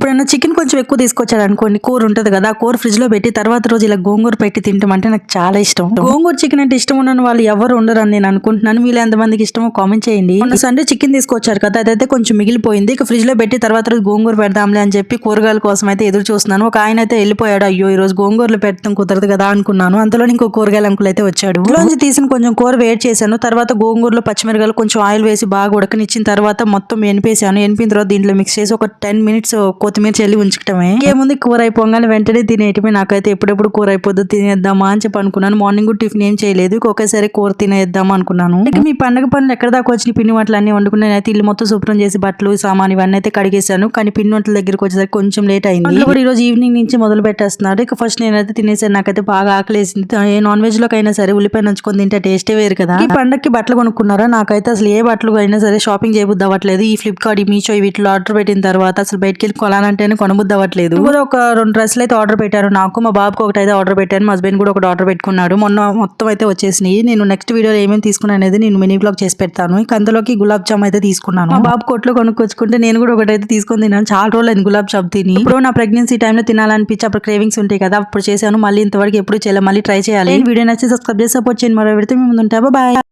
ఎప్పుడైనా చికెన్ కొంచెం ఎక్కువ తీసుకొచ్చాడు అనుకోండి కూర ఉంటుంది కదా ఆ కూర ఫ్రిడ్జ్లో పెట్టి తర్వాత రోజు ఇలా గోంగూర పెట్టి తింటామంటే నాకు చాలా ఇష్టం. గోంగూర చికెన్ అంటే ఇష్టం ఉన్న వాళ్ళు ఎవరు ఉండరు అని నేను అనుకుంటున్నాను. మీరు ఎంతమందికి ఇష్టమో కామెంట్ చేయండి. మొన్న సండే చికెన్ తీసుకొచ్చారు కదా అదైతే కొంచెం మిగిలిపోయింది. ఇక ఫ్రిడ్జ్లో పెట్టి తర్వాత రోజు గోంగూర పెడదాంలే అని చెప్పి కూరగాయల కోసం అయితే ఎదురు చూస్తున్నాను. ఒక ఆయన అయితే వెళ్ళిపోయాడు అయ్యో ఈ రోజు గోంగూరలు పెట్టడం కుదరదు కదా అనుకున్నాను. అంతలో ఇంకో కూరగాయల అంకుల్ అయితే వచ్చాడు. ఇంట్లోంచి తీసిన కొంచెం కూర వేడి చేశాను. తర్వాత గోంగూరలో పచ్చిమిరకాయలు కొంచెం ఆయిల్ వేసి బాగా ఉడకనిచ్చిన తర్వాత మొత్తం ఎనిపేసాను ఎనిపిన తర్వాత దీంట్లో మిక్స్ చేసి ఒక టెన్ మినిట్స్ కొత్తిమీర చల్లి ఉంచటమే ఏముంది కూర అయిపోగానే వెంటనే తినేయటమే. నాకైతే ఎప్పుడెప్పుడు కూర అయిపోద్దు తినేద్దామా అని చెప్పి అనుకున్నాను. మార్నింగ్ కూడా టిఫిన్ ఏం చేయలేదు. ఒకేసారి కూర తినేద్దామా అనుకున్నాను. ఇక మీ పండగ పనులు ఎక్కడ దాకా వచ్చిన పిండి వంటలు అన్ని వండుకున్నాను అయితే ఇల్లు మొత్తం శుభ్రం చేసి బట్టలు సామాన్ ఇవన్నీ అయితే కడిగేశాను. కానీ పిండి వంటల దగ్గరికి వచ్చేసరికి కొంచెం లేట్ అయింది. కూడా ఈ రోజు ఈవినింగ్ నుంచి మొదలు పెట్టేస్తున్నారు. ఇక ఫస్ట్ నేనైతే తినేసాను. నాకైతే బాగా ఆకలేసింది. ఏ నాన్ వెజ్ లోకైనా సరే ఉల్లిపాయ నంచుకొని తింటే టేస్టే వేరు కదా. ఈ పండగకి బట్టలు కొనుక్కున్నారా? నాకైతే అసలు ఏ బట్టలు అయినా సరే షాపింగ్ చేయబుద్ది అవ్వట్లేదు. ఈ ఫ్లిప్కార్ట్ ఈ మీషో వీటిలో ఆర్డర్ పెట్టిన తర్వాత అసలు బయటికి వెళ్ళి కొనాలంటేనే కొనబుద్ది అవ్వట్లేదు కూడా ఒక రెండు డ్రెస్సులు అయితే ఆర్డర్ పెట్టారు. నాకు మా బాబుకి ఒకటి అయితే ఆర్డర్ పెట్టాను. మా హస్బెండ్ కూడా ఒకటి ఆర్డర్ పెట్టుకున్నాడు. మొన్న మొత్తం అయితే వచ్చేసినాయి. నేను నెక్స్ట్ వీడియోలో ఏమేమి తీసుకున్నాను అనేది నేను మినీ బ్లాగ్ చేసి పెడతాను. ఇక అందులోకి గులాబ్ జామ్ అయితే తీసుకున్నాను. మా బాబు కొట్లో కొనుక్కొచ్చుకుంటే నేను కూడా ఒకటి అయితే తీసుకొని తిన్నాను. చాలా రోజులు అయింది గులాబ్ జామ్ తిని. ఇప్పుడు నా ప్రెగ్నెన్సీ టైంలో తినాలనిపించి అప్పుడు క్రేవింగ్స్ ఉంటాయి కదా అప్పుడు చేశాను. మళ్ళీ ఇంతవరకు ఎప్పుడు చేయాలి మళ్ళీ ట్రై చేయాలి. వీడియో నచ్చి సబ్స్క్రైబ్ చేసి సపోర్ట్ చేయండి. మరో పెడితే మేము ఉంటా. బాయ్.